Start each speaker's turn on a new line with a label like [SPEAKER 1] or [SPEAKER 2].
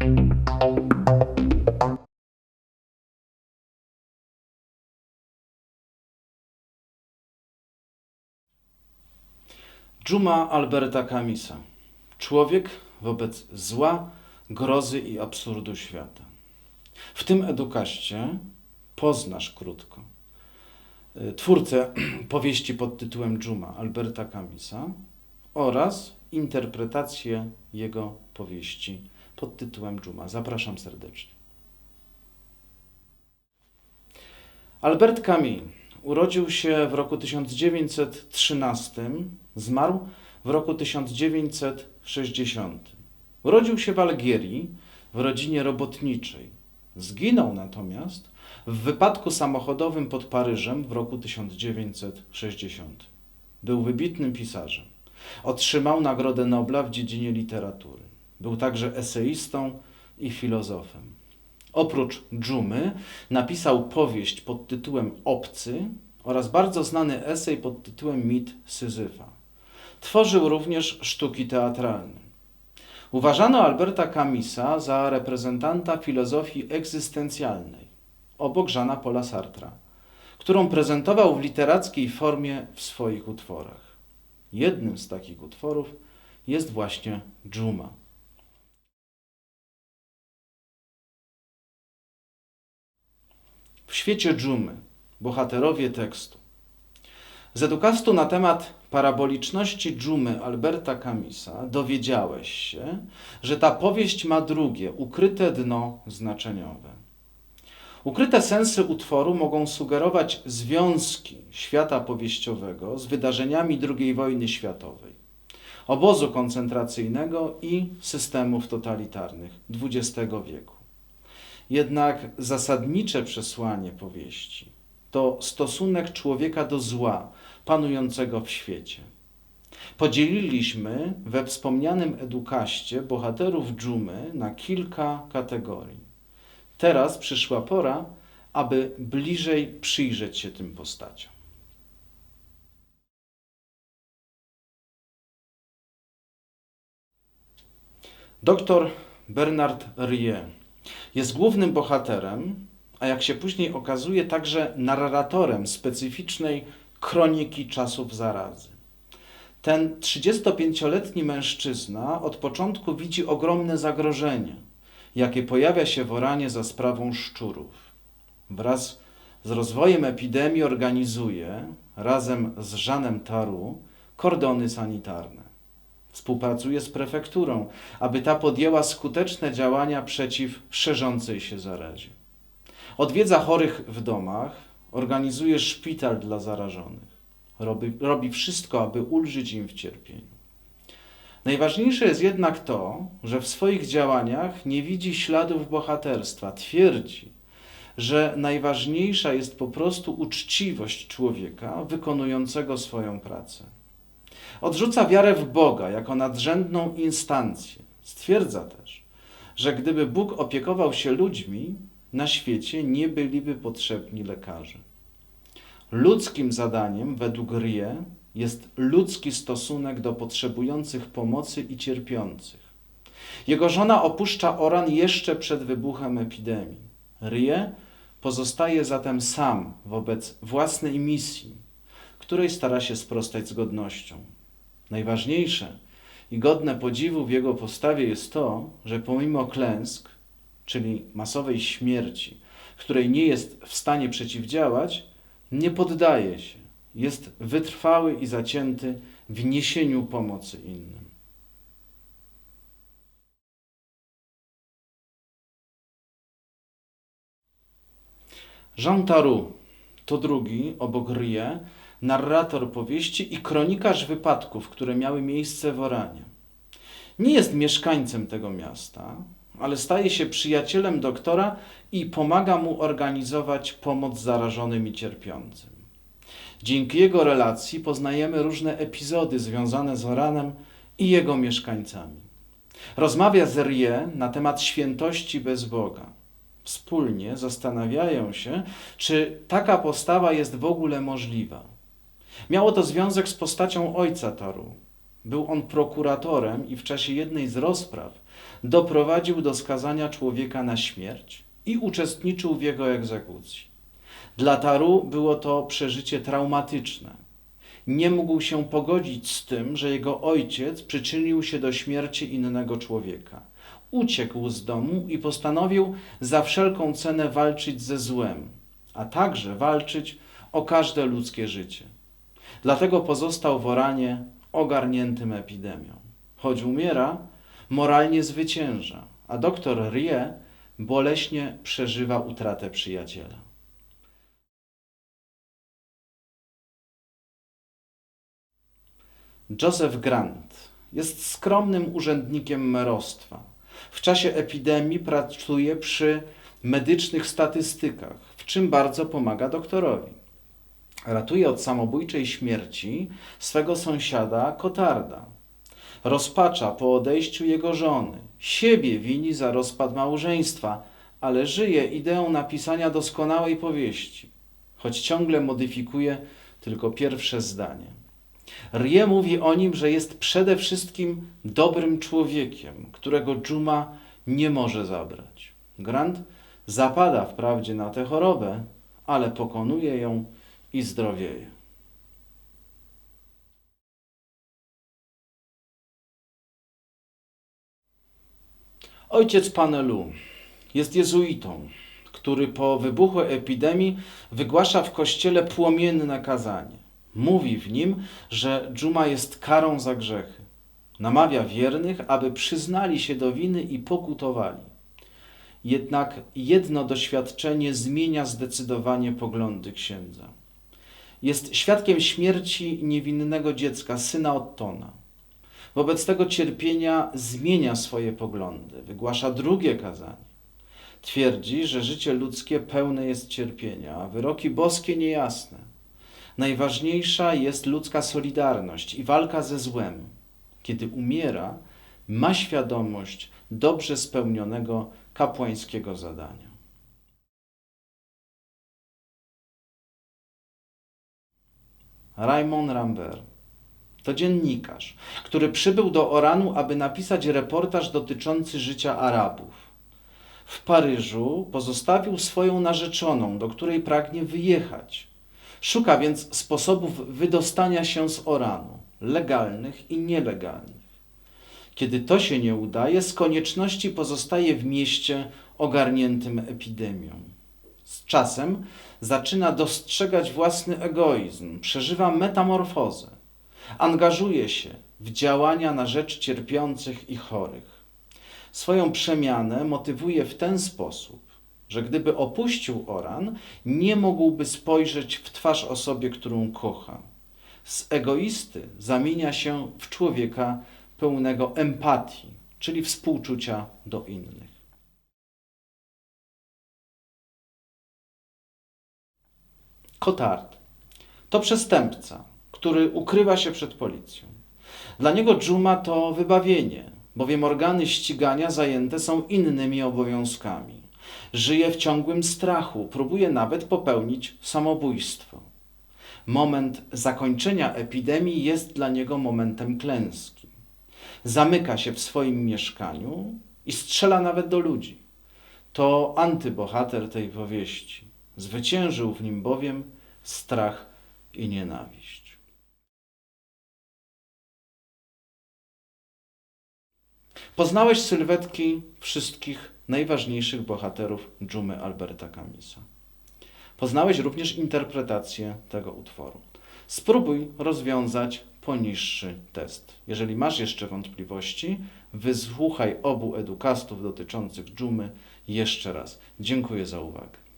[SPEAKER 1] Dżuma Alberta Camisa. Człowiek wobec zła, grozy i absurdu świata. W tym edukaście poznasz krótko y, twórcę powieści pod tytułem Dżuma Alberta Camisa oraz interpretację jego powieści pod tytułem Dżuma. Zapraszam serdecznie. Albert Camus urodził się w roku 1913, zmarł w roku 1960. Urodził się w Algierii w rodzinie robotniczej. Zginął natomiast w wypadku samochodowym pod Paryżem w roku 1960. Był wybitnym pisarzem. Otrzymał Nagrodę Nobla w dziedzinie literatury. Był także eseistą i filozofem. Oprócz Dżumy napisał powieść pod tytułem Obcy oraz bardzo znany esej pod tytułem Mit Syzyfa. Tworzył również sztuki teatralne. Uważano Alberta Camisa za reprezentanta filozofii egzystencjalnej, obok Jeana Paula Sartra, którą prezentował w literackiej formie w swoich utworach. Jednym z takich utworów jest właśnie Dżuma. W świecie dżumy, bohaterowie tekstu. Z edukastu na temat paraboliczności dżumy Alberta Camisa dowiedziałeś się, że ta powieść ma drugie, ukryte dno znaczeniowe. Ukryte sensy utworu mogą sugerować związki świata powieściowego z wydarzeniami II wojny światowej, obozu koncentracyjnego i systemów totalitarnych XX wieku. Jednak zasadnicze przesłanie powieści to stosunek człowieka do zła panującego w świecie. Podzieliliśmy we wspomnianym edukaście bohaterów dżumy na kilka kategorii. Teraz przyszła pora, aby bliżej przyjrzeć się tym postaciom. Doktor Bernard Rie jest głównym bohaterem, a jak się później okazuje, także narratorem specyficznej kroniki czasów zarazy. Ten 35-letni mężczyzna od początku widzi ogromne zagrożenie, jakie pojawia się w Oranie za sprawą szczurów. Wraz z rozwojem epidemii organizuje, razem z Żanem Taru, kordony sanitarne. Współpracuje z prefekturą, aby ta podjęła skuteczne działania przeciw szerzącej się zarazie. Odwiedza chorych w domach, organizuje szpital dla zarażonych. Robi, robi wszystko, aby ulżyć im w cierpieniu. Najważniejsze jest jednak to, że w swoich działaniach nie widzi śladów bohaterstwa. Twierdzi, że najważniejsza jest po prostu uczciwość człowieka wykonującego swoją pracę. Odrzuca wiarę w Boga jako nadrzędną instancję. Stwierdza też, że gdyby Bóg opiekował się ludźmi, na świecie nie byliby potrzebni lekarze. Ludzkim zadaniem, według Rie, jest ludzki stosunek do potrzebujących pomocy i cierpiących. Jego żona opuszcza Oran jeszcze przed wybuchem epidemii. Rie pozostaje zatem sam wobec własnej misji, której stara się sprostać z godnością. Najważniejsze i godne podziwu w jego postawie jest to, że pomimo klęsk, czyli masowej śmierci, której nie jest w stanie przeciwdziałać, nie poddaje się, jest wytrwały i zacięty w niesieniu pomocy innym. Jean Taru to drugi, obok Rie, narrator powieści i kronikarz wypadków, które miały miejsce w Oranie. Nie jest mieszkańcem tego miasta, ale staje się przyjacielem doktora i pomaga mu organizować pomoc zarażonym i cierpiącym. Dzięki jego relacji poznajemy różne epizody związane z Oranem i jego mieszkańcami. Rozmawia z Rie na temat świętości bez Boga. Wspólnie zastanawiają się, czy taka postawa jest w ogóle możliwa. Miało to związek z postacią ojca Taru. Był on prokuratorem i w czasie jednej z rozpraw doprowadził do skazania człowieka na śmierć i uczestniczył w jego egzekucji. Dla Taru było to przeżycie traumatyczne. Nie mógł się pogodzić z tym, że jego ojciec przyczynił się do śmierci innego człowieka. Uciekł z domu i postanowił za wszelką cenę walczyć ze złem, a także walczyć o każde ludzkie życie. Dlatego pozostał w Oranie ogarniętym epidemią. Choć umiera, moralnie zwycięża, a doktor Rie boleśnie przeżywa utratę przyjaciela. Joseph Grant jest skromnym urzędnikiem merostwa. W czasie epidemii pracuje przy medycznych statystykach, w czym bardzo pomaga doktorowi. Ratuje od samobójczej śmierci swego sąsiada Kotarda. Rozpacza po odejściu jego żony. Siebie wini za rozpad małżeństwa, ale żyje ideą napisania doskonałej powieści, choć ciągle modyfikuje tylko pierwsze zdanie. Rie mówi o nim, że jest przede wszystkim dobrym człowiekiem, którego dżuma nie może zabrać. Grant zapada wprawdzie na tę chorobę, ale pokonuje ją i zdrowieje. Ojciec Panelu jest jezuitą, który po wybuchu epidemii wygłasza w kościele płomienne kazanie. Mówi w nim, że dżuma jest karą za grzechy. Namawia wiernych, aby przyznali się do winy i pokutowali. Jednak jedno doświadczenie zmienia zdecydowanie poglądy księdza. Jest świadkiem śmierci niewinnego dziecka, syna Ottona. Wobec tego cierpienia zmienia swoje poglądy, wygłasza drugie kazanie. Twierdzi, że życie ludzkie pełne jest cierpienia, a wyroki boskie niejasne. Najważniejsza jest ludzka solidarność i walka ze złem. Kiedy umiera, ma świadomość dobrze spełnionego kapłańskiego zadania. Raymond Rambert to dziennikarz, który przybył do Oranu, aby napisać reportaż dotyczący życia Arabów. W Paryżu pozostawił swoją narzeczoną, do której pragnie wyjechać. Szuka więc sposobów wydostania się z Oranu, legalnych i nielegalnych. Kiedy to się nie udaje, z konieczności pozostaje w mieście ogarniętym epidemią. Z czasem zaczyna dostrzegać własny egoizm, przeżywa metamorfozę, angażuje się w działania na rzecz cierpiących i chorych. Swoją przemianę motywuje w ten sposób, że gdyby opuścił Oran, nie mógłby spojrzeć w twarz osobie, którą kocha. Z egoisty zamienia się w człowieka pełnego empatii, czyli współczucia do innych. Kotard to przestępca, który ukrywa się przed policją. Dla niego dżuma to wybawienie, bowiem organy ścigania zajęte są innymi obowiązkami. Żyje w ciągłym strachu, próbuje nawet popełnić samobójstwo. Moment zakończenia epidemii jest dla niego momentem klęski. Zamyka się w swoim mieszkaniu i strzela nawet do ludzi. To antybohater tej powieści. Zwyciężył w nim bowiem strach i nienawiść. Poznałeś sylwetki wszystkich najważniejszych bohaterów dżumy Alberta Camisa. Poznałeś również interpretację tego utworu. Spróbuj rozwiązać poniższy test. Jeżeli masz jeszcze wątpliwości, wysłuchaj obu edukastów dotyczących dżumy jeszcze raz. Dziękuję za uwagę.